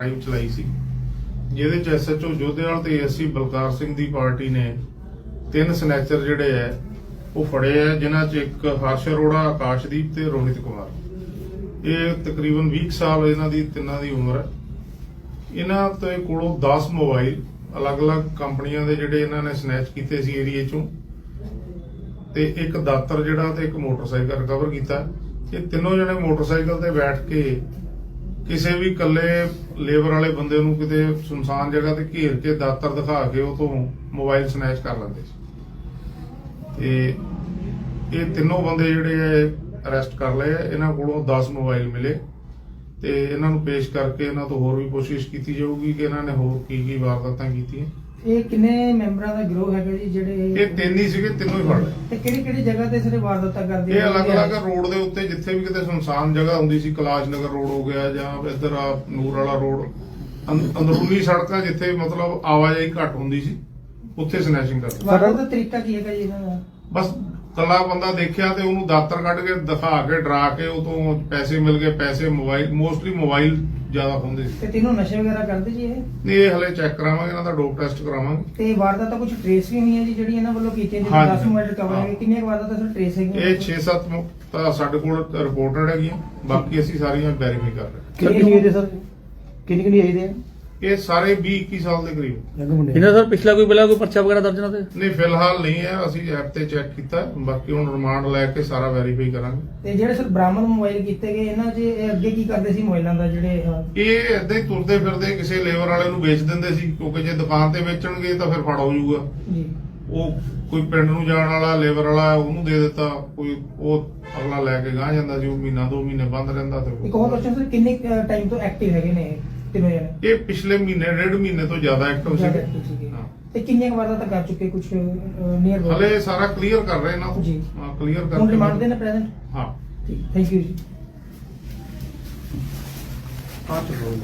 Drive ਚਲਾਈ ਸੀ। ਜਿਹਦੇ ਚ ਐਸਐਚਓ ਜੋਧੇਵਾਲ ਤੇ ਐਸਸੀ ਬਲਕਾਰ ਸਿੰਘ ਦੀ ਪਾਰਟੀ ਨੇ ਤਿੰਨ ਸਨੈਚਰ ਜਿਹੜੇ ਐ, ਉਹ ਫੜੇ ਐ, ਜਿਨ੍ਹਾਂ ਚ ਇੱਕ ਹਰਸ਼ ਅਰੋੜਾ, ਆਕਾਸ਼ਦੀਪ ਤੇ ਰੋਹਿਤ ਕੁਮਾਰ। ਇਹ ਤਕਰੀਬਨ 20 ਸਾਲ ਇਹਨਾਂ ਦੀ, ਤਿੰਨਾਂ ਦੀ ਉਮਰ ਹੈ ਇਹਨਾਂ ਤੇ ਕੋਲੋਂ 10 ਮੋਬਾਈਲ ਅਲੱਗ-ਅਲੱਗ ਕੰਪਨੀਆਂ ਦੇ ਜਿਹੜੇ ਇਹਨਾਂ ਨੇ ਸਨੈਚ ਕੀਤੇ ਸੀ ਏਰੀਏ ਚੋਂ। ਤੇ ਇੱਕ ਦਾਤਰ ਜਿਹੜਾ ਤੇ ਇੱਕ ਮੋਟਰਸਾਈਕਲ ਰਿਕਵਰ ਕੀਤਾ। ਇਹ ਤਿੰਨੋਂ ਜਣੇ ਮੋਟਰਸਾਈਕਲ ਤੇ ਬੈਠ ਕੇ ਕਿਸੇ ਵੀ ਇਕੱਲੇ ਲੇਬਰ ਵਾਲੇ ਬੰਦੇ ਨੂੰ ਕਿਤੇ ਸੁਨਸਾਨ ਜਗ੍ਹਾ ਤੇ ਘੇਰ ਕੇ ਦਾਤਰ ਦਿਖਾ ਕੇ ਉਹ ਤੋਂ ਮੋਬਾਈਲ ਸਨੈਚ ਕਰ ਲੈਂਦੇ ਸੀ। ਤੇ ਇਹ ਤਿੰਨੋਂ ਬੰਦੇ ਜਿਹੜੇ ਆ ਅਰੈਸਟ ਕਰ ਲਏ। ਇਹਨਾਂ ਕੋਲੋਂ 10 ਮੋਬਾਈਲ ਮਿਲੇ ਤੇ ਇਹਨਾਂ ਨੂੰ ਪੇਸ਼ ਕਰਕੇ ਇਹਨਾਂ ਤੋਂ ਹੋਰ ਵੀ ਕੋਸ਼ਿਸ਼ ਕੀਤੀ ਜਾਊਗੀ ਕਿ ਇਹਨਾਂ ਨੇ ਹੋਰ ਕੀ ਕੀ ਵਾਰਦਾਤਾਂ ਕੀਤੀਆਂ। ਇਹ ਕਿੰਨੇ ਮੈਂਬਰਾਂ ਦਾ ਗਰੋਹ ਹੈਗਾ ਜੀ ਜਿਹੜੇ ਇਹ ਤਿੰਨ ਹੀ ਸੀਗੇ ਤਿੰਨੋਂ ਹੀ ਫੜ ਲਏ। ਤੇ ਕਿਹੜੀ ਕਿਹੜੀ ਜਗ੍ਹਾ ਤੇ ਸਾਰੇ ਵਾਰਦਾਤਾਂ ਕਰਦੇ ਇਹ ਅਲੱਗ-ਅਲੱਗ ਰੋਡ ਦੇ ਉੱਤੇ ਜਿੱਥੇ ਵੀ ਕਿਤੇ ਸੁਨਸਾਨ ਜਗ੍ਹਾ ਹੁੰਦੀ ਸੀ ਕਲਾਸ਼ ਨਗਰ ਰੋਡ ਹੋ ਗਿਆ ਜਾਂ ਇੱਧਰ ਆ ਨੂਰ ਵਾਲਾ ਰੋਡ ਅੰਦ- ਅੰਦਰੂਨੀ ਸੜਕਾਂ ਜਿੱਥੇ ਮਤਲਬ ਆਵਾਜਾਈ ਘੱਟ ਹੁੰਦੀ ਸੀ ਉੱਥੇ ਸਨੈਚਿੰਗ ਕਰਦੇ। ਵਾਰਦਾਤ ਦਾ ਤਰੀਕਾ ਕੀ ਹੈਗਾ ਜੀ ਇਹਨਾਂ ਦਾ? ਬਸ ਕੱਲਾ ਬੰਦਾ ਦੇਖਿਆ ਤੇ ਉਹਨੂੰ ਦਾਤਰ ਕੱਢ ਕੇ ਦਿਖਾ ਕੇ ਡਰਾ ਕੇ ਉਹ ਤੋਂ ਪੈਸੇ ਮਿਲ ਗਏ ਪੈਸੇ ਮੋਬਾਈਲ ਮੋਸਟਲੀ ਮੋਬਾਈਲ ਜ਼ਿਆਦਾ ਹੁੰਦੇ ਸੀ ਤੇ ਤਿੰਨੋਂ ਨਸ਼ੇ ਵਗੈਰਾ ਕਰਦੇ ਜੀ ਇਹ ਨਹੀਂ ਇਹ ਹਲੇ ਚੈੱਕ ਕਰਾਵਾਂਗੇ ਇਹਨਾਂ ਦਾ ਡੋਪ ਟੈਸਟ ਕਰਾਵਾਂਗੇ ਤੇ ਵਾਰਦਾਤਾਂ ਕੁਝ ਟ੍ਰੇਸ ਵੀ ਹੋਈਆਂ ਜੀ ਜਿਹੜੀ ਇਹਨਾਂ ਵੱਲੋਂ ਕੀਤੀਆਂ ਜਿਵੇਂ ਹਾਂਜੀ। 10 ਮੋਬਾਈਲ ਰਿਕਵਰ ਹਾਂ। ਕਿੰਨੀਆਂ ਕੁ ਵਾਰਦਾਤਾਂ ਸਰ ਟ੍ਰੇਸ ਹੈਗੀਆਂ ਇਹ 6-7 ਤਾਂ ਸਾਡੇ ਕੋਲ ਰਿਪੋਰਟਡ ਹੈਗੀਆਂ ਬਾਕੀ ਅਸੀਂ ਸਾਰੀਆਂ ਵੈਰੀਫਾਈ ਕਰ ਰਹੇ ਕਿੰਨੀ ਕਿੰਨੀ ਏਜ ਦੇ ਸਰ ਕਿੰਨੀ ਕਿੰਨੀ ਏਜ ਦੇ ਆ? ਇਹ ਸਾਰੇ 20-21 ਸਾਲ ਦੇ ਕਰੀਬ। ਇਹਨਾਂ ਦਾ ਪਿਛਲਾ ਕੋਈ ਪਹਿਲਾਂ ਕੋਈ ਪਰਚਾ ਵਗੈਰਾ ਦਰਜ ਨਾ ਤੇ? ਨਹੀਂ ਫਿਲਹਾਲ ਨਹੀਂ ਹੈ। ਅਸੀਂ ਐਪ ਤੇ ਚੈੱਕ ਕੀਤਾ। ਬਾਕੀ ਹੁਣ ਰਿਮਾਂਡ ਲੈ ਕੇ ਸਾਰਾ ਵੈਰੀਫਾਈ ਕਰਾਂਗੇ। ਤੇ ਜਿਹੜੇ ਸਰ ਬਰਾਮਦ ਮੋਬਾਈਲ ਕੀਤੇ ਗਏ ਇਹਨਾਂ 'ਚ ਇਹ ਅੱਗੇ ਕੀ ਕਰਦੇ ਸੀ ਮੋਬਾਈਲਾਂ ਦਾ ਜਿਹੜੇ ਅਹ, ਇਹ ਏਦਾਂ ਹੀ ਤੁਰਦੇ ਫਿਰਦੇ ਕਿਸੇ ਲੇਬਰ ਵਾਲੇ ਨੂੰ ਵੇਚ ਦਿੰਦੇ ਸੀ। ਕਿਉਂਕਿ ਜੇ ਦੁਕਾਨ ਤੇ ਵੇਚਣਗੇ ਤਾਂ ਫਿਰ ਫੜ ਹੋ ਜਾਊਗਾ। ਜੀ। ਉਹ ਕੋਈ ਪਿੰਡ ਨੂੰ ਜਾਣ ਵਾਲਾ ਲੇਬਰ ਵਾਲਾ ਉਹਨੂੰ ਦੇ ਦਿੱਤਾ। ਕੋਈ ਉਹ ਅਗਲਾ ਲੈ ਕੇ ਗਾਂ ਜਾਂਦਾ ਜੀ ਉਹ ਮਹੀਨਾ ਦੋ ਮਹੀਨੇ ਬੰਦ ਰਹਿੰਦਾ ਤੇ ਇੱਕ ਹੋਰ ਕੁਐਸਚਨ ਸਰ ਕਿੰਨੇ ਟਾਈਮ ਤੋਂ ਐਕਟਿਵ ਹੈਗੇ ਨੇ ਇਹ? ਤਿੰਨੋਂ ਜਣੇ ਇਹ ਪਿਛਲੇ ਮਹੀਨੇ ਡੇਢ ਮਹੀਨੇ ਤੋਂ ਜ਼ਿਆਦਾ ਐਕਟਿਵ ਜ਼ਿਆਦਾ ਸੀ active ਸੀਗੇ। ਹਾਂ। ਤੇ ਕਿੰਨੀਆਂ ਕੁ ਵਾਰਦਾਤਾਂ ਕਰ ਚੁੱਕੇ ਕੁਝ ਨੀਅਰ ਹਲੇ ਸਾਰਾ ਕਲੀਅਰ ਕਰ ਰਹੇ ਇਹਨਾਂ ਜੀ। ਹਾਂ ਕਲੀਅਰ ਹੁਣ ਕਰਕੇ ਰਿਮਾਂਡ ਦੇ ਨੇ ਪ੍ਰੈਜ਼ੈਂਟ ਹਾਂ। ਠੀਕ ਥੈਂਕ ਯੂ ਜੀ। ਹਾਂ ਚਲੋ